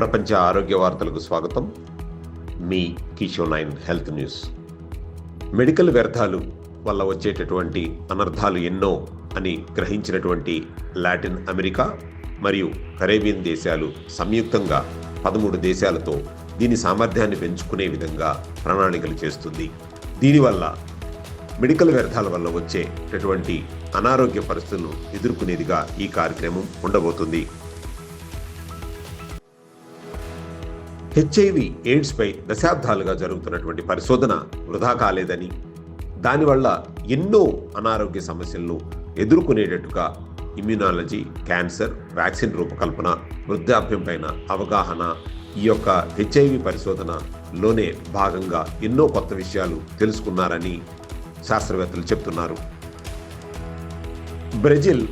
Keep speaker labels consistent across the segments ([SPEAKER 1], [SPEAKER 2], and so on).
[SPEAKER 1] ప్రపంచ ఆరోగ్య వార్తలకు స్వాగతం. మీ Kishore nine health news. Medical వ్యర్థాలు వల్ల వచ్చేటటువంటి అనర్థాలు ఎన్నో అని గ్రహించినటువంటి లాటిన్ అమెరికా మరియు కరేబియన్ దేశాలు సంయుక్తంగా పదమూడు దేశాలతో దీని సామర్థ్యాన్ని పెంచుకునే విధంగా ప్రణాళికలు చేస్తుంది. దీనివల్ల మెడికల్ వ్యర్థాల వల్ల వచ్చేటటువంటి అనారోగ్య పరిస్థితులను ఎదుర్కొనేదిగా ఈ కార్యక్రమం ఉండబోతుంది. హెచ్ఐవి ఎయిడ్స్పై దశాబ్దాలుగా జరుగుతున్నటువంటి పరిశోధన వృధా కాలేదని దానివల్ల ఎన్నో అనారోగ్య సమస్యలను ఎదుర్కొనేటట్టుగా ఇమ్యునాలజీ క్యాన్సర్ వ్యాక్సిన్ రూపకల్పన వృద్ధాప్యం పైన అవగాహన ఈ యొక్క హెచ్ఐవి పరిశోధనలోనే భాగంగా ఎన్నో కొత్త విషయాలు తెలుసుకున్నారని శాస్త్రవేత్తలు చెప్తున్నారు. బ్రెజిల్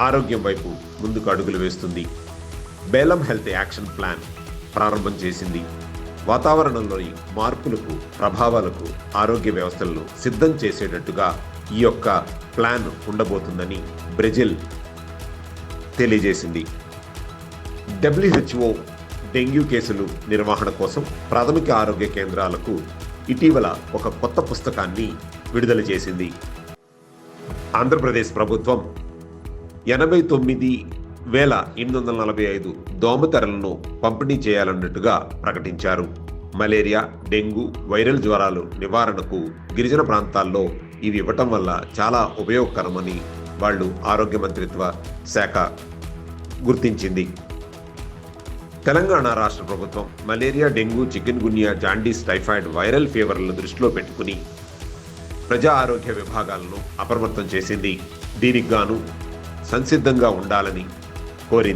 [SPEAKER 1] ఆరోగ్యం వైపు ముందుకు అడుగులు వేస్తుంది. బేలం హెల్త్ యాక్షన్ ప్లాన్ ప్రారంభం చేసింది. వాతావరణంలోని మార్పులకు ప్రభావాలకు ఆరోగ్య వ్యవస్థలను సిద్ధం చేసేటట్టుగా ఈ యొక్క ప్లాన్ ఉండబోతుందని బ్రెజిల్ తెలియజేసింది. డబ్ల్యూహెచ్ఓ డెంగ్యూ కేసులు నిర్వహణ కోసం ప్రాథమిక ఆరోగ్య కేంద్రాలకు ఇటీవల ఒక కొత్త పుస్తకాన్ని విడుదల చేసింది. ఆంధ్రప్రదేశ్ ప్రభుత్వం ఎనభై తొమ్మిది వేల ఎనిమిది వందల నలభై ఐదు దోమతెరలను పంపిణీ చేయాలన్నట్టుగా ప్రకటించారు. మలేరియా డెంగ్యూ వైరల్ జ్వరాలు నివారణకు గిరిజన ప్రాంతాల్లో ఇవి ఇవ్వటం వల్ల చాలా ఉపయోగకరమని వాళ్ళు ఆరోగ్య మంత్రిత్వ శాఖ గుర్తించింది. తెలంగాణ రాష్ట్ర ప్రభుత్వం malaria dengue chikungunya jaundice typhoid viral ఫీవర్లను దృష్టిలో పెట్టుకుని ప్రజా ఆరోగ్య విభాగాలను అప్రమత్తం చేసింది. దీనికి గాను సంసిద్ధంగా ఉండాలని Corinthians.